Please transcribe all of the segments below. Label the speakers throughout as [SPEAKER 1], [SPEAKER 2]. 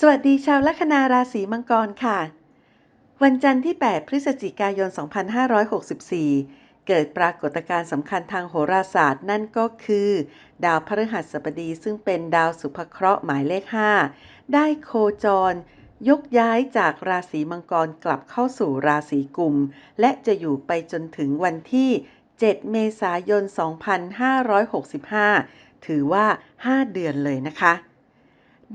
[SPEAKER 1] สวัสดีชาวลัคนาราศีมังกรค่ะ วันจันทร์ที่ 8 พฤศจิกายน 2564 เกิดปรากฏการณ์สำคัญทางโหราศาสตร์นั่นก็คือ ดาวพฤหัสบดีซึ่งเป็นดาวสุภเคราะห์หมายเลข 5 ได้โคจร ยกย้ายจากราศีมังกรกลับเข้าสู่ราศีกุม และจะอยู่ไปจนถึงวันที่ 7 เมษายน 2565 ถือว่า 5 เดือนเลยนะคะ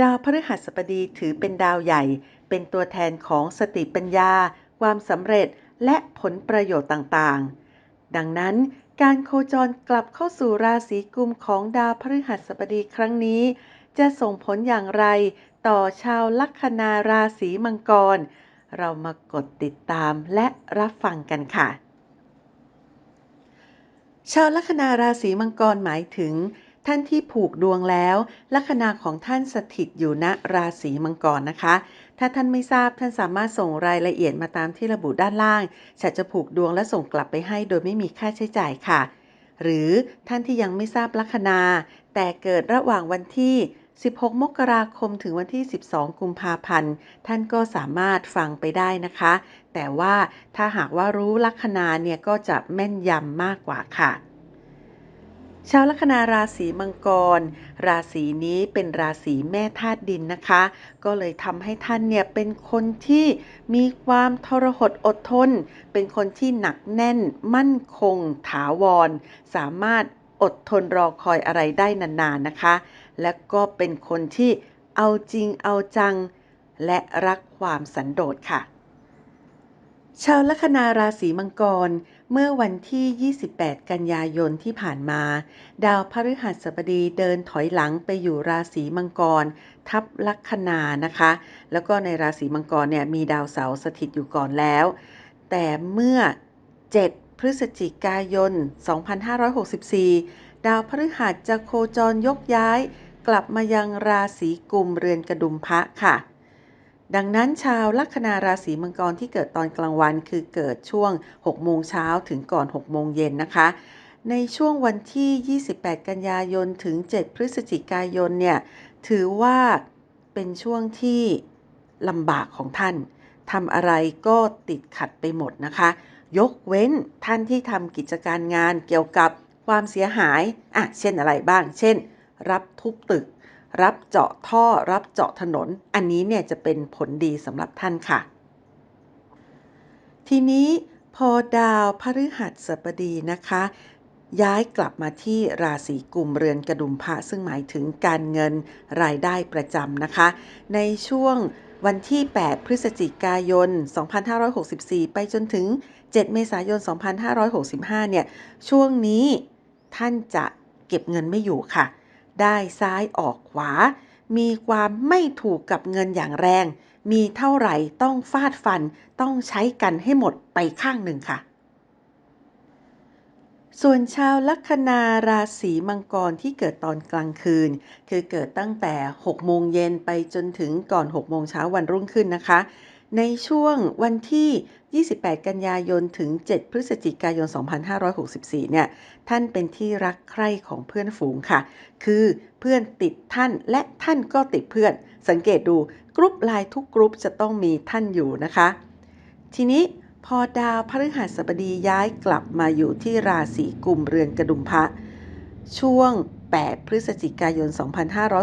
[SPEAKER 1] ดาวพฤหัสบดีถือเป็นดาวใหญ่ เป็นตัวแทนของสติปัญญา ความสำเร็จและผลประโยชน์ต่างๆ ดังนั้นการโคจรกลับเข้าสู่ราศีกุมของดาวพฤหัสบดีครั้งนี้ จะส่งผลอย่างไรต่อชาวลัคนาราศีมังกร เรามากดติดตามและรับฟังกันค่ะ ชาวลัคนาราศีมังกรหมายถึง ท่านที่ผูกดวงแล้วลัคนาของท่านสถิตอยู่ณราศีมังกรนะคะ ถ้าท่านไม่ทราบท่านสามารถส่งรายละเอียดมาตามที่ระบุด้านล่างฉันจะผูกดวงและส่งกลับไปให้โดยไม่มีค่าใช้จ่ายค่ะ หรือท่านที่ยังไม่ทราบลัคนา แต่เกิดระหว่างวันที่ 16 มกราคมถึงวันที่ 12 กุมภาพันธ์ ท่านก็สามารถฟังไปได้นะคะ แต่ว่าถ้าหากว่ารู้ลัคนาเนี่ยก็จะแม่นยำมากกว่าค่ะ ชาวลัคนาราศีมังกร ราศีนี้เป็นราศีแม่ธาตุดินนะคะ ก็เลยทำให้ท่านเนี่ยเป็นคนที่มีความทรหดอดทน เป็นคนที่หนักแน่น มั่นคง ถาวร สามารถอดทนรอคอยอะไรได้นานๆนะคะ และก็เป็นคนที่เอาจริงเอาจัง และรักความสันโดษค่ะ ชาวลัคนาราศีมังกร เมื่อวันที่ 28 กันยายนที่ผ่านมา ดาวพฤหัสบดีเดินถอยหลังไปอยู่ราศีมังกร ทับลัคนานะคะ แล้วก็ในราศีมังกรเนี่ยมีดาวเสาร์สถิตอยู่ก่อนแล้ว แต่เมื่อ 7 พฤศจิกายน 2564 ดาวพฤหัสจะโคจรยกย้าย กลับมายังราศีกุมเรือนกระดุมพระค่ะ ดังนั้นชาวลัคนาราศีมังกรที่เกิดตอนกลางวันคือเกิดช่วง 6 โมงเช้าถึงก่อน 6 โมงเย็นนะคะ ในช่วงวันที่ 28 กันยายนถึง 7 พฤศจิกายนเนี่ยถือว่าเป็นช่วงที่ลำบากของท่านทำอะไรก็ติดขัดไปหมดนะคะ ยกเว้นท่านที่ทำกิจการงานเกี่ยวกับความเสียหายอะเช่นอะไรบ้าง เช่น รับทุบตึก รับเจาะท่อรับเจาะถนน อันนี้เนี่ยจะเป็นผลดีสำหรับท่านค่ะ ทีนี้พอดาวพฤหัสบดีนะคะ ย้ายกลับมาที่ราศีกุมเรือนกระดุมพระซึ่งหมายถึงการเงินรายได้ประจำนะคะ ในช่วงวันที่ 8 พฤศจิกายน 2564 ไปจนถึง 7 เมษายน 2565 เนี่ย ช่วงนี้ท่านจะเก็บเงินไม่อยู่ค่ะ ได้ซ้ายออกขวา มีความไม่ถูกกับเงินอย่างแรง มีเท่าไหร่ต้องฟาดฟันต้องใช้กันให้หมดไปข้างหนึ่งค่ะ ส่วนชาวลัคนาราศีมังกรที่เกิดตอนกลางคืน คือเกิดตั้งแต่ 6 โมงเย็นไปจนถึงก่อน 6 โมงเช้าวันรุ่งขึ้นนะคะ ในช่วงวันที่ 28 กันยายน ถึง 7 พฤศจิกายน 2564 เนี่ย ท่านเป็นที่รักใคร่ของเพื่อนฝูงค่ะ คือเพื่อนติดท่านและท่านก็ติดเพื่อน สังเกตดูกรุ๊ปไลน์ทุกกรุ๊ปจะต้องมีท่านอยู่นะคะ ทีนี้พอดาวพฤหัสบดีย้ายกลับมาอยู่ที่ราศีกุมเรือนกระดุมพระช่วง 8 พฤศจิกายน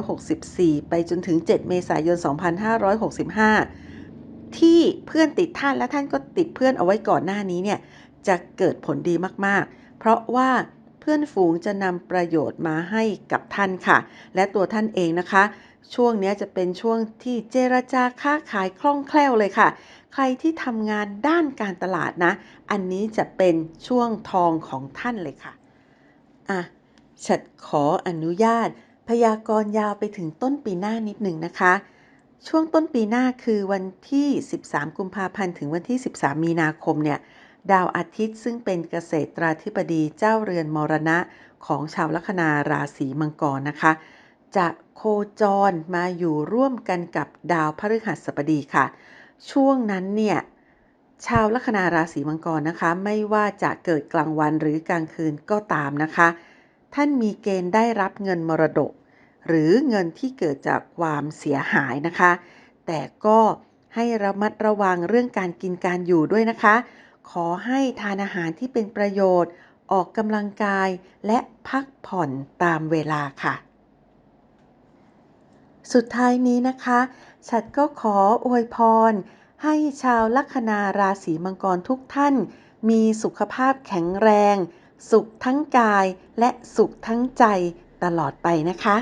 [SPEAKER 1] 2564 ไปจนถึง 7 เมษายน 2565 ที่เพื่อนติดท่านและท่านก็ติดเพื่อนเอาไว้ก่อนหน้านี้เนี่ยจะเกิดผลดีมากๆ เพราะว่าเพื่อนฝูงจะนำประโยชน์มาให้กับท่านค่ะ และตัวท่านเองนะคะ ช่วงนี้จะเป็นช่วงที่เจรจาค้าขายคล่องแคล่วเลยค่ะ ใครที่ทำงานด้านการตลาดนะ อันนี้จะเป็นช่วงทองของท่านเลยค่ะอะฉัดขออนุญาต พยากรณ์ยาวไปถึงต้นปีหน้านิดหนึ่งนะคะ ช่วงต้นปีหน้าคือวันที่ 13 กุมภาพันธ์ ถึงวันที่ 13 มีนาคมเนี่ย ดาวอาทิตย์ซึ่งเป็นเกษตราธิบดีเจ้าเรือนมรณะของชาวลัคนาราศีมังกรนะคะ จะโคจรมาอยู่ร่วมกันกับดาวพฤหัสบดีค่ะ ช่วงนั้นเนี่ย ชาวลัคนาราศีมังกรนะคะ ไม่ว่าจะเกิดกลางวันหรือกลางคืนก็ตามนะคะ ท่านมีเกณฑ์ได้รับเงินมรดก หรือเงินที่เกิดจากความเสียหายนะคะ แต่ก็ให้ระมัดระวังเรื่องการกินการอยู่ด้วยนะคะ ขอให้ทานอาหารที่เป็นประโยชน์ ออกกำลังกายและพักผ่อนตามเวลาค่ะ สุดท้ายนี้นะคะ ฉัดก็ขออวยพร ให้ชาวลัคนาราศีมังกรทุกท่าน มีสุขภาพแข็งแรง สุขทั้งกายและสุขทั้งใจตลอดไปนะคะ